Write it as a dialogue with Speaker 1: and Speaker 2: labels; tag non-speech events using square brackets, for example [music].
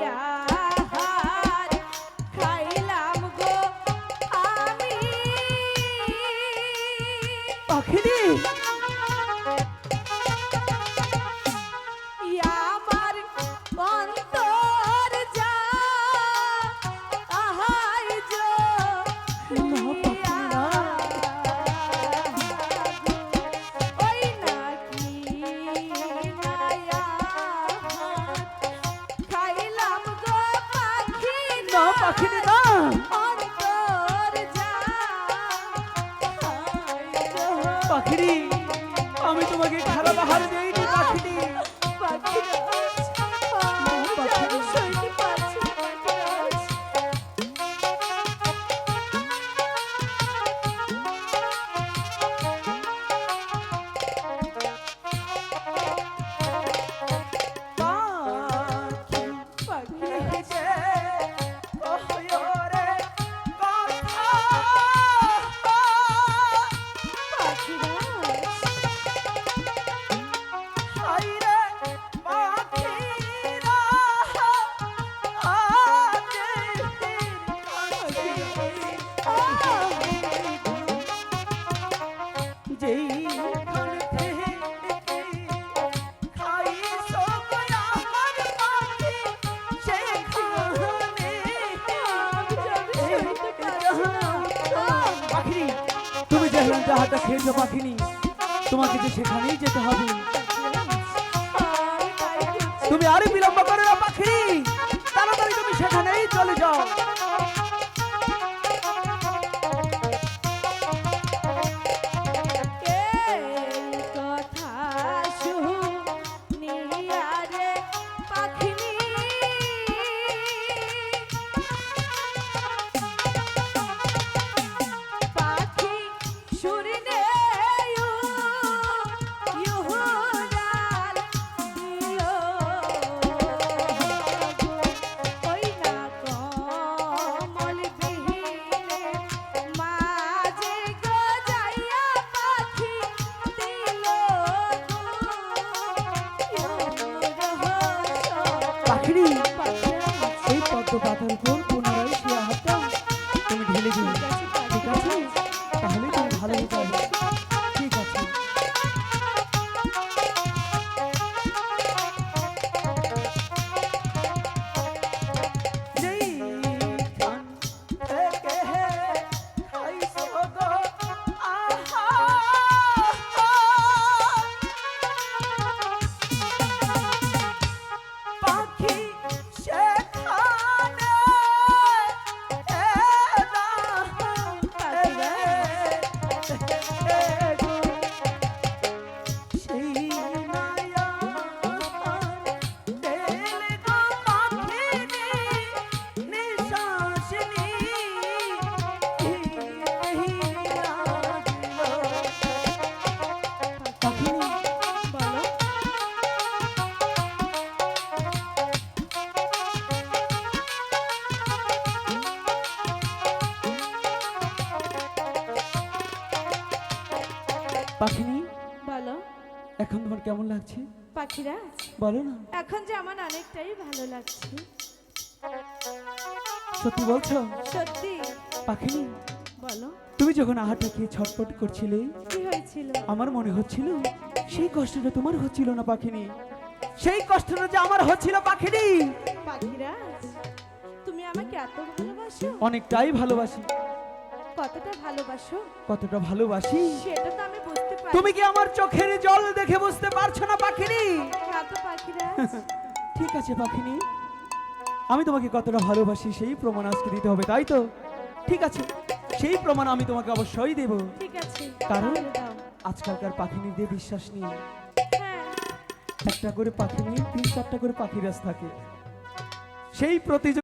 Speaker 1: আহার আমি
Speaker 2: তোমাকে খারাপ আহার তুমি যেখানে খেয়ে খেয়েছো পাখিনি? তোমাকে যে সেখানেই যেতে হবে। তুমি আরও বিলম্ব করে না, পাখি। তাড়াতাড়ি তুমি সেখানেই চলে যাও।
Speaker 1: এই
Speaker 2: পদ্ম পাতার উপর পুনরায় সে আহারটা তুমি ঢেলে দিও পাখিনি?
Speaker 1: বলো।
Speaker 2: এখন তোমার কেমন লাগছে?
Speaker 1: পাখিরাজ
Speaker 2: বলো না।
Speaker 1: এখন যে আমার অনেকটাই ভালো লাগছে।
Speaker 2: সত্যি বলছো?
Speaker 1: সত্যি।
Speaker 2: পাখিনি?
Speaker 1: বলো।
Speaker 2: তুমি যখন আহারটা খেয়ে ছটফট করছিলে
Speaker 1: হয়েছিল।
Speaker 2: আমার মনে হচ্ছিল সেই কষ্টটা তোমার হচ্ছিল না পাখিনি। সেই কষ্টটা যে আমার হচ্ছিল পাখিনি।
Speaker 1: পাখিরাজ তুমি আমাকে এত ভালোবাসো?
Speaker 2: অনেকটাই ভালোবাসি।
Speaker 1: কতটা ভালোবাসো?
Speaker 2: কতটা ভালোবাসি?
Speaker 1: সেটা তো আমি বুঝতে পারি।
Speaker 2: তুমি কি আমার চোখের জল দেখে বুঝতে পারছ না পাখিনি?
Speaker 1: তো পাখিরাজ। [laughs]
Speaker 2: ঠিক আছে পাখিনি। আমি তোমাকে কতটা ভালোবাসি সেই প্রমাণ আজকে দিতে হবে তাই তো? ঠিক আছে সেই প্রমাণ আমি তোমাকে অবশ্যই দেব।
Speaker 1: ঠিক আছে
Speaker 2: কারণ?
Speaker 1: তাহলে
Speaker 2: পাখি নিয়ে বিশ্বাস নেই
Speaker 1: হ্যাঁ।
Speaker 2: একটা করে পাখি নিয়ে তিন চারটা করে পাখি ব্যাস থাকে। সেই প্রতিযোগ